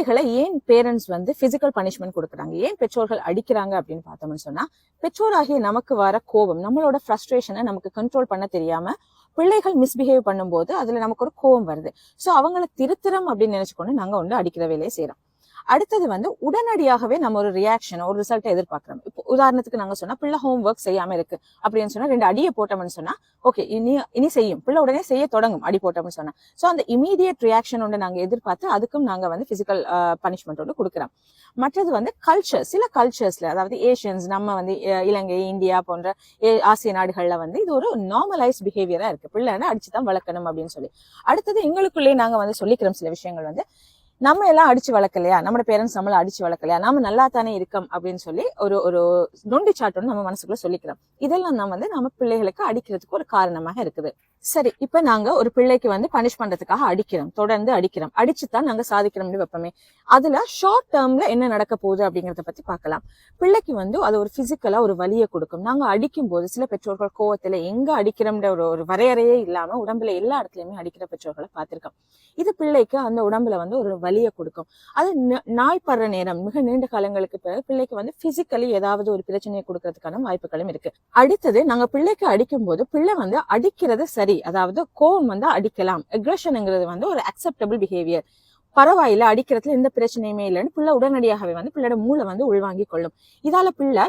குழந்தைகளை ஏன் பேரண்ட்ஸ் வந்து பிசிக்கல் பனிஷ்மெண்ட் கொடுக்குறாங்க? ஏன் பெற்றோர்கள் அடிக்கிறாங்க அப்படின்னு பார்த்தோம்னு சொன்னா பெற்றோராகிய நமக்கு வர கோபம் நம்மளோட ஃப்ரஸ்ட்ரேஷனை நமக்கு கண்ட்ரோல் பண்ண தெரியாம பிள்ளைகள் மிஸ்பிஹேவ் பண்ணும்போது அதுல நமக்கு ஒரு கோபம் வருது. சோ அவங்கள திருத்திரம் அப்படின்னு நினைச்சுக்கொண்டு நாங்க வந்து அடிக்கிற வேலையை செய்யறோம் அடுத்தது வந்து உடனடியாகவே நம்ம ஒரு ரியாக்ஷன் ஒரு ரிசல்ட்டை எதிர்பார்க்குறோம். இப்போ உதாரணத்துக்கு நாங்க சொன்னா பிள்ளை ஹோம் ஒர்க் செய்யாம இருக்கு. அப்படின்னு சொன்னா ரெண்டு அடியை போட்டோம்னு சொன்னா ஓகே இனி இனி செய்யும். பிள்ளை உடனே செய்ய தொடங்கும் அடி போட்டோம்னு சொன்னா. ஸோ அந்த இமீடியட் ரியாக்ஷன் ஒன்று நாங்கள் எதிர்பார்த்து அதுக்கும் நாங்க வந்து பிசிக்கல் பனிஷ்மெண்ட் ஒன்று கொடுக்குறோம். மற்றது வந்து கல்ச்சர் சில கல்ச்சர்ஸ்ல அதாவது ஏஷியன்ஸ் நம்ம வந்து இலங்கை இந்தியா போன்ற ஏ- ஆசிய நாடுகள்ல வந்து இது ஒரு நார்மலைஸ் பிஹேவியரா இருக்கு. பிள்ளைன்னா அடிச்சுதான் வளர்க்கணும் அப்படின்னு சொல்லி. அடுத்தது எங்களுக்குள்ளேயே நாங்கள் வந்து சொல்லிக்கிறோம் சில விஷயங்கள் வந்து நம்ம எல்லாம் அடிச்சு வளர்க்கலையா? நம்ம பேரண்ட்ஸ் நம்மள அடிச்சு வளர்க்கலையா? நம்ம நல்லா தானே இருக்கோம் அப்படின்னு சொல்லி ஒரு ஒரு நொண்டி சாட்டோன்னு நம்ம மனசுக்குள்ள சொல்லிக்கிறோம். இதெல்லாம் நம்ம வந்து நம்ம பிள்ளைகளுக்கு அடிக்கிறதுக்கு ஒரு காரணமாக இருக்குது. சரி இப்ப நாங்க ஒரு பிள்ளைக்கு வந்து பனிஷ் பண்றதுக்காக அடிக்கிறோம் தொடர்ந்து அடிக்கிறோம். அடிச்சுதான் நாங்க சாதிக்கிறோம்னு வைப்போமே. அதுல ஷார்ட் டேர்ம்ல என்ன நடக்க போகுது அப்படிங்கறத பத்தி பார்க்கலாம். பிள்ளைக்கு வந்து அது ஒரு பிசிக்கலா ஒரு வலியை கொடுக்கும். நாங்க அடிக்கும் போது சில பெற்றோர்கள் கோவத்துல எங்க அடிக்கிறோம்ன்ற ஒரு ஒரு வரையறையே இல்லாம உடம்புல எல்லா இடத்துலயுமே அடிக்கிற பெற்றோர்களை பார்த்திருக்கோம். இது பிள்ளைக்கு அந்த உடம்புல வந்து ஒரு வலியை கொடுக்கும். அது ந- நாள் படுற நேரம் மிக நீண்ட காலங்களுக்கு பிறகு பிள்ளைக்கு வந்து பிசிக்கலி ஏதாவது ஒரு பிரச்சனையை கொடுக்கறதுக்கான வாய்ப்புகளும் இருக்கு. அடுத்தது நாங்க பிள்ளைக்கு அடிக்கும் போது பிள்ளை வந்து அடிக்கிறது சரி அதாவது கோவம் வந்து அடிக்கலாம். அக்ரெஷனுங்கிறது வந்து ஒரு அக்செப்டபிள் பிஹேவியர் பரவாயில்ல அடிக்கிறதுல எந்த பிரச்சனையுமே இல்லைன்னு பிள்ளை உடனடியாகவே வந்து பிள்ளையோட மூளை வந்து உள்வாங்கி கொள்ளும். இதால பிள்ளை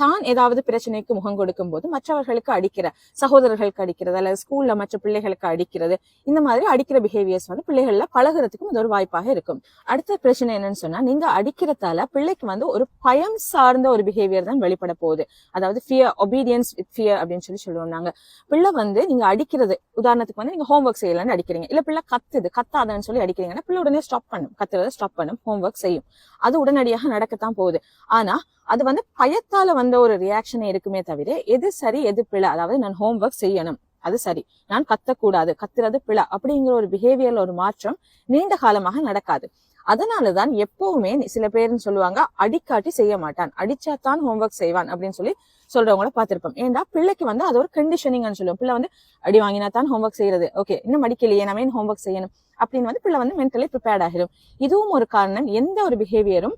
தான் ஏதாவது பிரச்சனைக்கு முகம் கொடுக்கும் போது மற்றவர்களுக்கு அடிக்கிற சகோதரர்களுக்கு அடிக்கிறது அல்லது ஸ்கூல்ல மற்ற பிள்ளைகளுக்கு அடிக்கிறது இந்த மாதிரி அடிக்கிற பிஹேவியர்ஸ் வந்து பிள்ளைகள்ல பழகிறதுக்கும் இது ஒரு வாய்ப்பாக இருக்கும். அடுத்த பிரச்சனை என்னன்னு சொன்னா நீங்க அடிக்கிறதால பிள்ளைக்கு வந்து ஒரு பயம் சார்ந்த ஒரு பிஹேவியர் தான் வெளிப்பட போகுது. அதாவது ஃபியர் ஒபீடியன்ஸ் வித் ஃபியர் அப்படின்னு சொல்லி சொல்லுவோம் நாங்க. பிள்ளை வந்து நீங்க அடிக்கிறது உதாரணத்துக்கு வந்து நீங்க ஹோம்ஒர்க் செய்யலாம்னு அடிக்கிறீங்க. இல்ல பிள்ளை கத்துது கத்தாதன்னு சொல்லி அடிக்கிறீங்கன்னா பிள்ளை உடனே ஸ்டாப் பண்ணும். கத்துறதை ஸ்டாப் பண்ணும் ஹோம்ஒர்க் செய்யும். அது உடனடியாக நடக்கத்தான் போகுது. ஆனா அது வந்து பயத்தால வந்த ஒரு ரியாக்ஷனே இருக்குமே தவிர எது சரி எது பிழை? அதாவது நான் ஹோம்ஒர்க் செய்யணும். அது சரி. நான் கத்தக்கூடாது கத்துறது பிழை அப்படிங்கிற ஒரு பிஹேவியர்ல ஒரு மாற்றம் நீண்ட காலமாக நடக்காது. அதனாலதான் எப்பவுமே சில பேர்னு சொல்லுவாங்க அடிக்காட்டி செய்ய மாட்டான். அடிச்சாதான் ஹோம்ஒர்க் செய்வான் அப்படின்னு சொல்லி சொல்றவங்கள பார்த்திருப்போம். ஏன்டா? பிள்ளைக்கு வந்து அது ஒரு கண்டிஷனிங்னு சொல்லுவோம். பிள்ளை வந்து அடி வாங்கினா தான் ஹோம்ஒர்க் செய்யறது. ஓகே இன்னும் அடிக்கலையே நம்ம ஏன் ஹோம்ஒர்க் செய்யணும்? அப்படின்னு வந்து பிள்ளை வந்து மென்டலி ப்ரிப்பேர்ட் ஆகிடும். இதுவும் ஒரு காரணம். எந்த ஒரு பிஹேவியரும்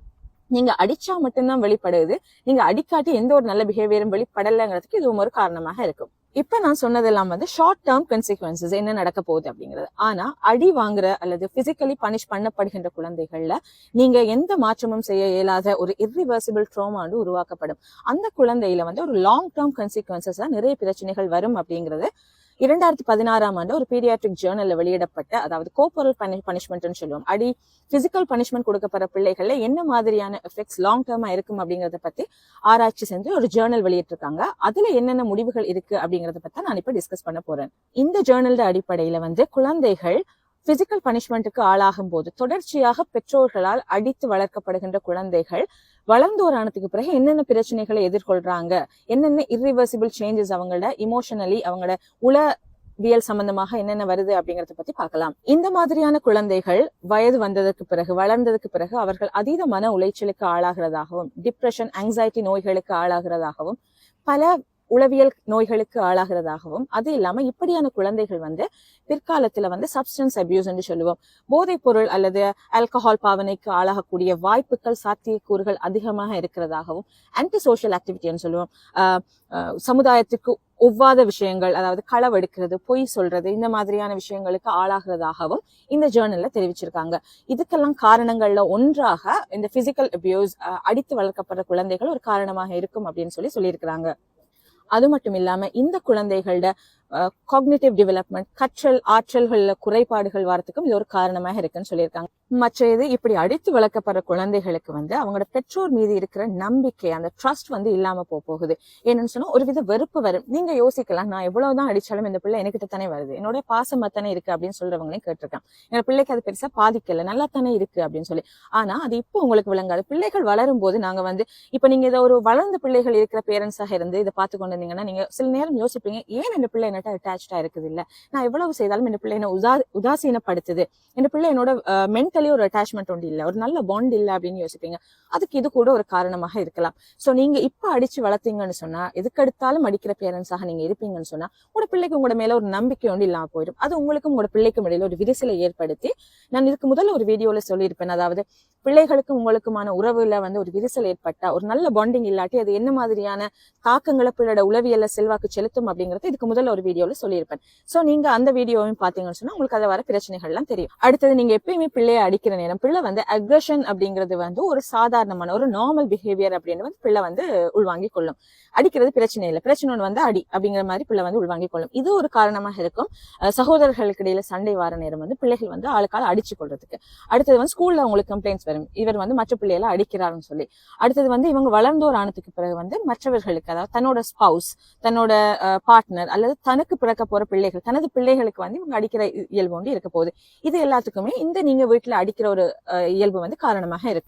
நீங்க அடிச்சா மட்டும்தான் வெளிப்படுது. நீங்க அடிக்காட்டி எந்த ஒரு நல்ல பிஹேவியரும் வெளிப்படலைங்கிறதுக்கு இதுவும் ஒரு காரணமாக இருக்கும். இப்ப நான் சொன்னதெல்லாம் வந்து ஷார்ட் டேர்ம் கன்சிக்வன்சஸ் என்ன நடக்க போகுது அப்படிங்கிறது. ஆனா அடி வாங்குற அல்லது பிசிக்கலி பனிஷ் பண்ணப்படுகின்ற குழந்தைகள்ல நீங்க எந்த மாற்றமும் செய்ய இயலாத ஒரு இர்ரிவர்சிபிள் ட்ரோமாண்டு வந்து உருவாக்கப்படும். அந்த குழந்தையில வந்து ஒரு லாங் டேர்ம் கன்சிக்வன்சஸ் தான் நிறைய பிரச்சனைகள் வரும் அப்படிங்கிறது இரண்டாயிரத்தி பதினாறாம் ஆண்டு ஒரு பீடியாட்ரிக் ஜேர்னல்ல வெளியிடப்பட்ட அதாவது கோப்பரல் பனி பனிஷ்மெண்ட்னு சொல்லுவோம். அடி பிசிக்கல் பனிஷ்மெண்ட் கொடுக்கப்படுற பிள்ளைகள்ல என்ன மாதிரியான எஃபெக்ட்ஸ் லாங் டேர்மா இருக்கும் அப்படிங்கறத பத்தி ஆராய்ச்சி செஞ்சு ஒரு ஜேர்னல் வெளியிட்டிருக்காங்க. அதுல என்னென்ன முடிவுகள் இருக்கு அப்படிங்கறத பத்தி நான் இப்ப டிஸ்கஸ் பண்ண போறேன். இந்த ஜேர்னல் அடிப்படையில வந்து குழந்தைகள் பிசிக்கல் பனிஷ்மெண்ட்டுக்கு ஆளாகும் போது தொடர்ச்சியாக பெற்றோர்களால் அடித்து வளர்க்கப்படுகின்ற குழந்தைகள் வளர்ந்து ஒரு ஆனதுக்கு பிறகு என்னென்ன பிரச்சனைகளை எதிர்கொள்றாங்க? என்னென்ன இர்ரிவர்சிபிள் சேஞ்சஸ் அவங்களோட இமோஷனலி அவங்களோட உளவியல் சம்பந்தமாக என்னென்ன வருது அப்படிங்கறத பத்தி பார்க்கலாம். இந்த மாதிரியான குழந்தைகள் வயது வந்ததற்கு பிறகு வளர்ந்ததுக்கு பிறகு அவர்கள் அதீத மன உளைச்சலுக்கு ஆளாகிறதாகவும் டிப்ரெஷன் ஆங்ஸைட்டி நோய்களுக்கு ஆளாகிறதாகவும் பல உளவியல் நோய்களுக்கு ஆளாகிறதாகவும் அது இல்லாம இப்படியான குழந்தைகள் வந்து பிற்காலத்துல வந்து சப்ஸ்டன்ஸ் அபியூஸ் என்று சொல்லுவோம். போதைப் பொருள் அல்லது ஆல்கஹால் பாவனைக்கு ஆளாகக்கூடிய வாய்ப்புகள் சாத்தியக்கூறுகள் அதிகமாக இருக்கிறதாகவும் ஆன்டி சோஷியல் ஆக்டிவிட்டின்னு சொல்லுவோம். சமுதாயத்துக்கு ஒவ்வாத விஷயங்கள் அதாவது களவெடுக்கிறது பொய் சொல்றது இந்த மாதிரியான விஷயங்களுக்கு ஆளாகிறதாகவும் இந்த ஜேர்னல்ல தெரிவிச்சிருக்காங்க. இதுக்கெல்லாம் காரணங்கள்ல ஒன்றாக இந்த பிசிக்கல் அபியூஸ் அடித்து வளர்க்கப்படுற குழந்தைகள் ஒரு காரணமாக இருக்கும் அப்படின்னு சொல்லி சொல்லியிருக்கிறாங்க. அது மட்டும் இல்லாமல் இந்த குழந்தைகளோட காக்னிட்டிவ் டெவலப்மெண்ட் கற்றல் ஆற்றல்களில் குறைபாடுகள் வரத்துக்கும் இது ஒரு காரணமாக இருக்குன்னு சொல்லியிருக்காங்க. மற்ற இது இப்படி அடித்து வளர்க்கப்படுற குழந்தைகளுக்கு வந்து அவங்களோட பெற்றோர் மீது இருக்கிற நம்பிக்கை அந்த ட்ரஸ்ட் வந்து இல்லாம போக போகுது. என்னன்னு சொன்னா ஒரு வித வெறுப்பு வரும். நீங்க யோசிக்கலாம் நான் எவ்வளவுதான் அடிச்சாலும் இந்த பிள்ளை என்கிட்ட தானே வருது. என்னோட பாசமா தானே இருக்கு அப்படின்னு சொல்றவங்களையும் கேட்டிருக்கான். என்னோட பிள்ளைக்கு அது பெருசா பாதிக்கல நல்லா தானே இருக்கு அப்படின்னு சொல்லி. ஆனா அது இப்போ உங்களுக்கு விளங்காது. பிள்ளைகள் வளரும் போது நாங்க வந்து இப்ப நீங்க இதை ஒரு வளர்ந்த பிள்ளைகள் இருக்கிற பேரண்ட்ஸாக இருந்து இதை பார்த்து கொண்டு இருந்தீங்கன்னா நீங்க சில நேரம் யோசிப்பீங்க ஏன் இந்த பிள்ளை என்கிட்ட அட்டாச்சா இருக்குது இல்லை நான் எவ்வளவு செய்தாலும் இந்த பிள்ளை என்ன உதா உதாசீனப்படுத்துது. இந்த பிள்ளை என்னோட மென்டலி ஒரு அட்டாச்மெண்ட் ஒன்று இல்லை. ஒரு நல்ல பாண்ட் இல்ல அப்படின்னு யோசிப்பீங்க. அதுக்கு இது கூட ஒரு காரணமாக இருக்கலாம். சோ நீங்க இப்ப அடிச்சு வளர்த்தீங்கன்னு சொன்னா எதுக்கெடுத்தாலும் அடிக்கிற பேரண்ட்ஸாக நீங்க இருப்பீங்கன்னு சொன்னா உங்களோட பிள்ளைக்கு உங்களோட மேல ஒரு நம்பிக்கை ஒன்று இல்லாமல் போயிடும். அது உங்களுக்கும் உங்களோட பிள்ளைக்கும் இடையில ஒரு விரிசலை ஏற்படுத்தி நான் இதுக்கு முதல்ல ஒரு வீடியோல சொல்லியிருப்பேன். அதாவது பிள்ளைகளுக்கும் உங்களுக்குமான உறவுல வந்து ஒரு விரிசல் ஏற்பட்டா ஒரு நல்ல பாண்டிங் இல்லாட்டி அது என்ன மாதிரியான தாக்கங்களை பிள்ளையோட உளவியல்ல செல்வாக்கு செலுத்தும் அப்படிங்கறது இதுக்கு முதல்ல ஒரு வீடியோல சொல்லியிருப்பேன். சோ நீங்க அந்த வீடியோவையும் பாத்தீங்கன்னு சொன்னா உங்களுக்கு அதை வர பிரச்சனைகள்லாம் தெரியும். அடுத்தது நீங்க எப்பயுமே பிள்ளையை அடிக்கிற நேரம் பிள்ளை வந்து அக்ரஷன் அப்படிங்கிறது வந்து ஒரு சாதாரணமான ஒரு நார்மல் பிஹேவியர் அப்படின்னு வந்து பிள்ளை வந்து உள்வாங்கி கொள்ளும். அடிக்கிறது பிரச்சனை இல்லை. பிரச்சனை ஒன்று வந்து அடி அப்படிங்கிற மாதிரி பிள்ளை வந்து உள்வாங்கி கொள்ளும். இது ஒரு காரணமாக இருக்கும். சகோதரர்களுக்கு இடையில சண்டை வார நேரம் வந்து பிள்ளைகள் வந்து ஆளுக்கால் அடிச்சு கொள்றதுக்கு. அடுத்தது வந்து ஸ்கூல்ல உங்களுக்கு கம்ப்ளைண்ட்ஸ் வரும். இவர் வந்து மற்ற பிள்ளைகளை அடிக்கிறாருன்னு சொல்லி. அடுத்தது வந்து இவங்க வளர்ந்தோர் ஆனதுக்கு பிறகு வந்து மற்றவர்களுக்கு அதாவது தன்னோட ஸ்பவுஸ் தன்னோட பார்ட்னர் அல்லது தனக்கு பிறக்க போற பிள்ளைகள் தனது பிள்ளைகளுக்கு வந்து இவங்க அடிக்கிற இயல்பு வந்து இருக்க போகுது. இது எல்லாத்துக்குமே இந்த நீங்க வீட்டுல அடிக்கிற ஒரு அஹ், இயல்பு வந்து காரணமாக இருக்கு.